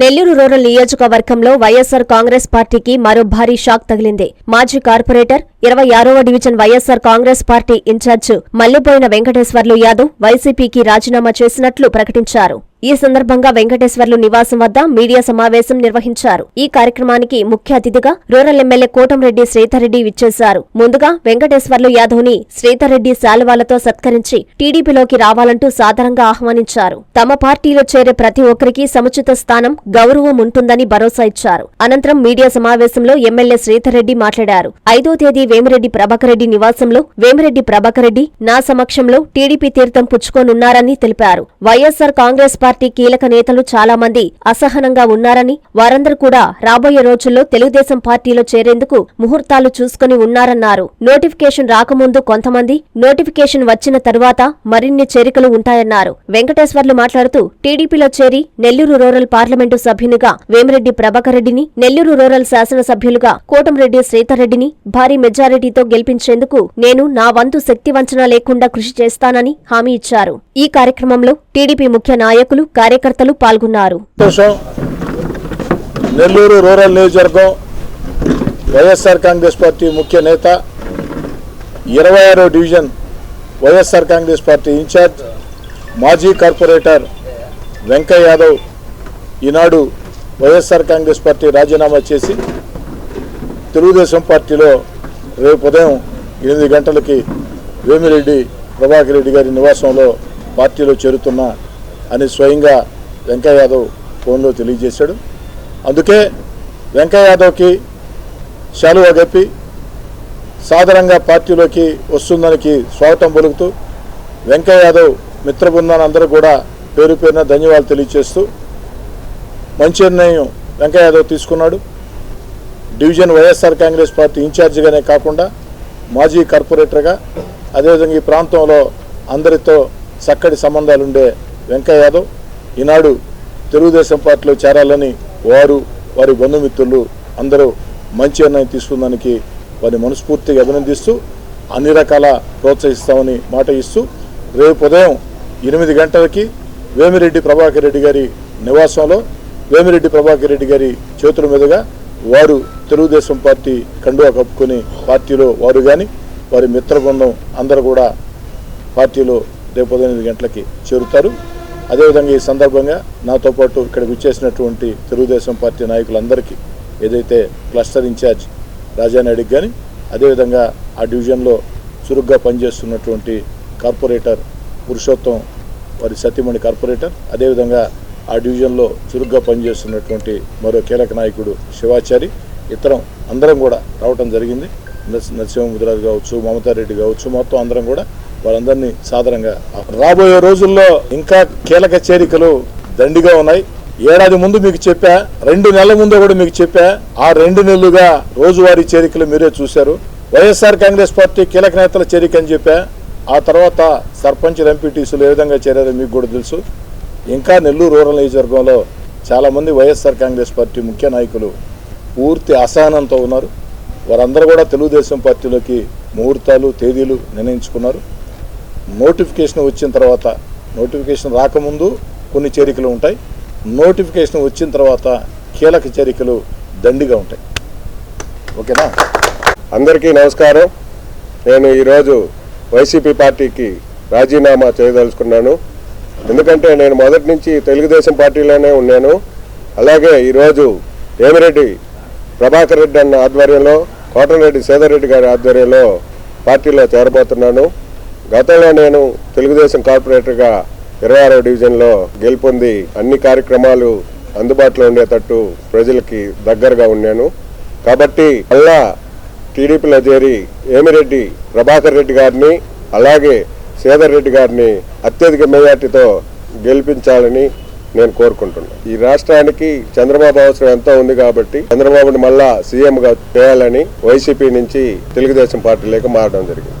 Nellore rural నియోజకవర్గంలో వైఎస్సార్ కాంగ్రెస్ పార్టీకి మరో భారీ షాక్ తగిలింది. మాజీ కార్పొరేటర్ ఇరవై ఆరవ division YSR Congress party in charge మల్లిపోయిన Venkateswarlu Yadav వైసీపీకి రాజీనామా చేసినట్లు ప్రకటించారు. ఈ సందర్భంగా వెంకటేశ్వర్లు నివాసం వద్ద మీడియా సమావేశం నిర్వహించారు. ఈ కార్యక్రమానికి ముఖ్య అతిథిగా రూరల్ ఎమ్మెల్యే కోటంరెడ్డి శ్రీధర్రెడ్డి విచ్చేశారు. ముందుగా వెంకటేశ్వర్లు యాదవ్ని శ్రీధర్రెడ్డి శాలువాలతో సత్కరించి టీడీపీలోకి రావాలంటూ సాధారణంగా ఆహ్వానించారు. తమ పార్టీలో చేరే ప్రతి ఒక్కరికి సముచిత స్థానం గౌరవం ఉంటుందని భరోసా ఇచ్చారు. అనంతరం మీడియా సమావేశంలో ఎమ్మెల్యే శ్రీధర్రెడ్డి మాట్లాడారు. ఐదో తేదీ వేమిరెడ్డి ప్రభాకరెడ్డి నివాసంలో వేమిరెడ్డి ప్రభాకరెడ్డి నా సమక్షంలో టీడీపీ తీర్థం పుచ్చుకోనున్నారని తెలిపారు. వైఎస్సార్ కాంగ్రెస్ పార్టీ పార్టీ కీలక నేతలు చాలా మంది అసహనంగా ఉన్నారని వారందరూ కూడా రాబోయే రోజుల్లో తెలుగుదేశం పార్టీలో చేరేందుకు ముహూర్తాలు చూసుకుని ఉన్నారన్నారు. నోటిఫికేషన్ రాకముందు కొంతమంది నోటిఫికేషన్ వచ్చిన తరువాత మరిన్ని చేరికలు ఉంటాయన్నారు. వెంకటేశ్వర్లు మాట్లాడుతూ టీడీపీలో చేరి నెల్లూరు రూరల్ పార్లమెంటు సభ్యునిగా వేమిరెడ్డి ప్రభాకర్ రెడ్డిని నెల్లూరు రూరల్ శాసనసభ్యులుగా కోటంరెడ్డి శ్రీధర్రెడ్డిని భారీ మెజారిటీతో గెలిపించేందుకు నేను నా వంతు శక్తి వంచనా లేకుండా కృషి చేస్తానని హామీ ఇచ్చారు. ఈ కార్యక్రమంలో టీడీపీ ముఖ్య నాయకులు కార్యకర్తలు పాల్గొన్నారు. నెల్లూరు రూరల్ నియోజకవర్గం వైఎస్ఆర్ కాంగ్రెస్ పార్టీ ముఖ్య నేత ఇరవై ఆరో division YSR Congress party in charge మాజీ కార్పొరేటర్ వెంకయ్య యాదవ్ ఈనాడు వైఎస్ఆర్ కాంగ్రెస్ పార్టీ రాజీనామా చేసి తెలుగుదేశం పార్టీలో రేపు ఉదయం ఎనిమిది గంటలకి వేమిరెడ్డి ప్రభాకర్ రెడ్డి గారి నివాసంలో పార్టీలో చేరుతున్నా అని స్వయంగా వెంకయ్య యాదవ్ ఫోన్లో తెలియజేశాడు. అందుకే వెంకయ్య యాదవ్కి శాలువా గప్పి సాధారణంగా పార్టీలోకి వస్తుందానికి స్వాగతం పలుకుతూ వెంకయ్య యాదవ్ మిత్రబృందాన్ని అందరూ కూడా పేరు పేరున ధన్యవాదాలు తెలియజేస్తూ మంచి నిర్ణయం వెంకయ్య యాదవ్ తీసుకున్నాడు. డివిజన్ వైఎస్ఆర్ కాంగ్రెస్ పార్టీ ఇన్ఛార్జిగానే కాకుండా మాజీ కార్పొరేటర్గా అదేవిధంగా ఈ ప్రాంతంలో అందరితో చక్కటి సంబంధాలు ఉండే వెంకయ్య యాదవ్ ఈనాడు తెలుగుదేశం పార్టీలో చేరాలని వారు వారి బంధుమిత్రులు అందరూ మంచి నిర్ణయం తీసుకున్నందుకు వారిని మనస్ఫూర్తిగా అభినందిస్తూ అన్ని రకాల ప్రోత్సహిస్తామని మాట ఇస్తూ రేపు ఉదయం ఎనిమిది గంటలకి వేమిరెడ్డి ప్రభాకర్ రెడ్డి గారి నివాసంలో వేమిరెడ్డి ప్రభాకర్ రెడ్డి గారి చేతుల మీదుగా వారు తెలుగుదేశం పార్టీ కండువా కప్పుకొని పార్టీలో వారు కానీ వారి మిత్ర బృందం అందరూ కూడా పార్టీలో రేపు ఉదయం ఎనిమిది గంటలకి చేరుతారు. అదేవిధంగా ఈ సందర్భంగా నాతో పాటు ఇక్కడ విచ్చేసినటువంటి తెలుగుదేశం పార్టీ నాయకులందరికీ ఏదైతే క్లస్టర్ ఇన్ఛార్జ్ రాజానాయుడికి కానీ అదేవిధంగా ఆ డివిజన్లో చురుగ్గా పనిచేస్తున్నటువంటి కార్పొరేటర్ పురుషోత్తం వారి సతీమణి కార్పొరేటర్ అదేవిధంగా ఆ డివిజన్లో చురుగ్గా పనిచేస్తున్నటువంటి మరో కీలక నాయకుడు శివాచారి ఇతరం అందరం కూడా రావటం జరిగింది. నరసింహ నరసింహముద్రాజు కావచ్చు మమతారెడ్డి కావచ్చు మొత్తం అందరం కూడా వాళ్ళందరినీ సాధారణంగా రాబోయే రోజుల్లో ఇంకా కీలక చేరికలు దండిగా ఉన్నాయి. ఏడాది ముందు మీకు చెప్పా రెండు నెలల ముందు కూడా మీకు చెప్పా ఆ రెండు నెలలుగా రోజువారీ చేరికలు మీరే చూశారు. వైఎస్ఆర్ కాంగ్రెస్ పార్టీ కీలక నేతల చేరిక అని చెప్పా ఆ తర్వాత సర్పంచ్ ఎంపీటీసీలు ఏ విధంగా చేరారో మీకు కూడా తెలుసు. ఇంకా నెల్లూరు రూరల్ నియోజకవర్గంలో చాలామంది వైఎస్ఆర్ కాంగ్రెస్ పార్టీ ముఖ్య నాయకులు పూర్తి అసహనంతో ఉన్నారు. వారందరూ కూడా తెలుగుదేశం పార్టీలోకి ముహూర్తాలు తేదీలు నిర్ణయించుకున్నారు. నోటిఫికేషన్ వచ్చిన తర్వాత నోటిఫికేషన్ రాకముందు కొన్ని చేరికలు ఉంటాయి. నోటిఫికేషన్ వచ్చిన తర్వాత కీలక చేరికలు దండిగా ఉంటాయి. ఓకేనా? అందరికీ నమస్కారం. నేను ఈరోజు వైసీపీ పార్టీకి రాజీనామా చేయదలుచుకున్నాను. ఎందుకంటే నేను మొదటి నుంచి తెలుగుదేశం పార్టీలోనే ఉన్నాను. అలాగే ఈరోజు వేమిరెడ్డి ప్రభాకర్ రెడ్డి అన్న ఆధ్వర్యంలో కోటరెడ్డి సేదరెడ్డి గారి ఆధ్వర్యంలో పార్టీలో చేరబోతున్నాను. గతంలో నేను తెలుగుదేశం కార్పొరేటర్గా ఇరవై ఆరో డివిజన్లో గెలుపొంది అన్ని కార్యక్రమాలు అందుబాటులో ఉండేటట్టు ప్రజలకి దగ్గరగా ఉన్నాను. కాబట్టి మళ్ళా టీడీపీలో చేరి ఏమిరెడ్డి ప్రభాకర్ రెడ్డి గారిని అలాగే సేదర్ రెడ్డి గారిని అత్యధిక మెజార్టీతో గెలిపించాలని నేను కోరుకుంటున్నాను. ఈ రాష్ట్రానికి చంద్రబాబు అవసరం ఎంతో ఉంది కాబట్టి చంద్రబాబుని మళ్ళా సీఎంగా చేయాలని వైసీపీ నుంచి తెలుగుదేశం పార్టీలోకి మారడం జరిగింది.